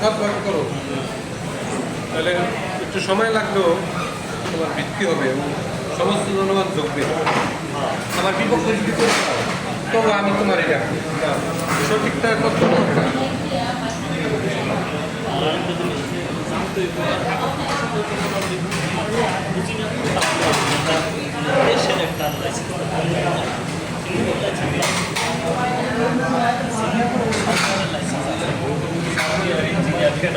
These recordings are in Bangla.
করো। তাহলে একটু সময় লাগলেও তোমার বৃত্তি হবে এবং সমস্ত ধন্যবাদ যোগ দেবে আমার বিপক্ষে যদি তবে আমি তোমার এটা সঠিকটা করতে পারব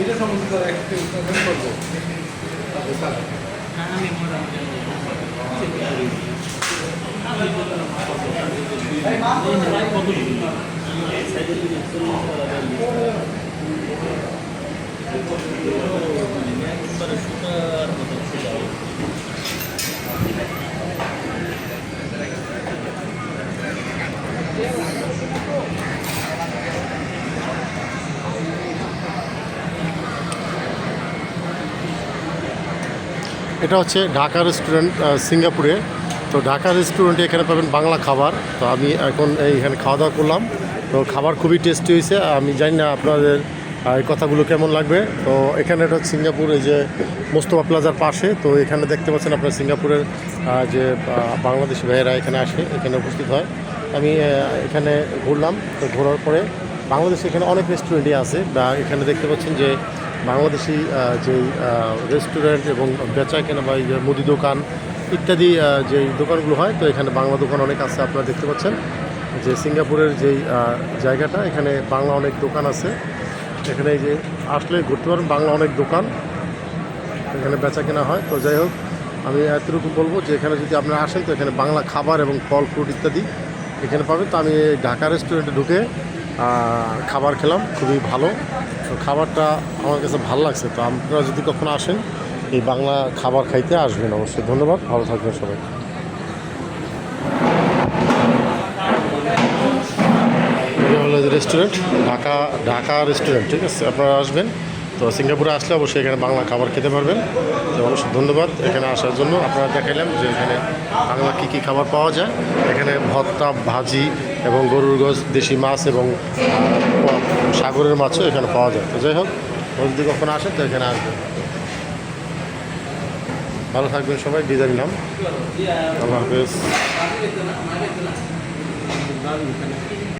এটা সমস্ত তারা উৎপাদন করব তাদের এটা হচ্ছে ঢাকা রেস্টুরেন্ট সিঙ্গাপুরে। তো ঢাকা রেস্টুরেন্টে এখানে পাবেন বাংলা খাবার। তো আমি এখন এইখানে খাওয়া দাওয়া করলাম। তো খাবার খুবই টেস্টি হয়েছে। আমি জানি না আপনাদের এই কথাগুলো কেমন লাগবে। তো এখানে এটা সিঙ্গাপুর, এই যে মোস্তফা প্লাজার পাশে। তো এখানে দেখতে পাচ্ছেন আপনার সিঙ্গাপুরের যে বাংলাদেশি ভাইয়েরা এখানে আসে, এখানে উপস্থিত হয়। আমি এখানে ঘুরলাম। তো ঘোরার পরে বাংলাদেশে এখানে অনেক রেস্টুরেন্টই আছে। বা এখানে দেখতে পাচ্ছেন যে বাংলাদেশি যেই রেস্টুরেন্ট এবং বেচা কেনা বা মুদি দোকান ইত্যাদি যেই দোকানগুলো হয়, তো এখানে বাংলা দোকান অনেক আছে, আপনারা দেখতে পাচ্ছেন। যে সিঙ্গাপুরের যেই জায়গাটা, এখানে বাংলা অনেক দোকান আছে। এখানে যে আসলে ঘুরতে পারেন, বাংলা অনেক দোকান এখানে বেচা কেনা হয়। তো যাই হোক, আমি এতটুকু বলব যে এখানে যদি আপনারা আসেন, তো এখানে বাংলা খাবার এবং ফল ফ্রুট ইত্যাদি এখানে পাবেন। তো আমি ঢাকা রেস্টুরেন্টে ঢুকে খাবার খেলাম, খুবই ভালো। তো খাবারটা আমার কাছে ভালো লাগছে। তো আপনারা যদি কখনো আসেন, এই বাংলা খাবার খাইতে আসবেন অবশ্যই। ধন্যবাদ, ভালো থাকবেন সবাই। রেস্টুরেন্ট ঢাকা ঢাকা রেস্টুরেন্ট ঠিক আছে? আপনারা আসবেন। তো সিঙ্গাপুরে আসলে অবশ্যই এখানে বাংলা খাবার খেতে পারবেন। তো অবশ্যই ধন্যবাদ। এখানে আসার জন্য আপনারা দেখাইলাম যে এখানে বাংলা কী কী খাবার পাওয়া যায়। এখানে ভর্তা, ভাজি এবং গরুর গোস দেশি মাছ এবং সাগরের মাছও এখানে পাওয়া যায়। তো যাই হোক যদি কখনো আসেন তো এখানে আসবেন। ভালো থাকবেন সবাই, বিদায় নিলাম। আল্লাহ হাফেজ।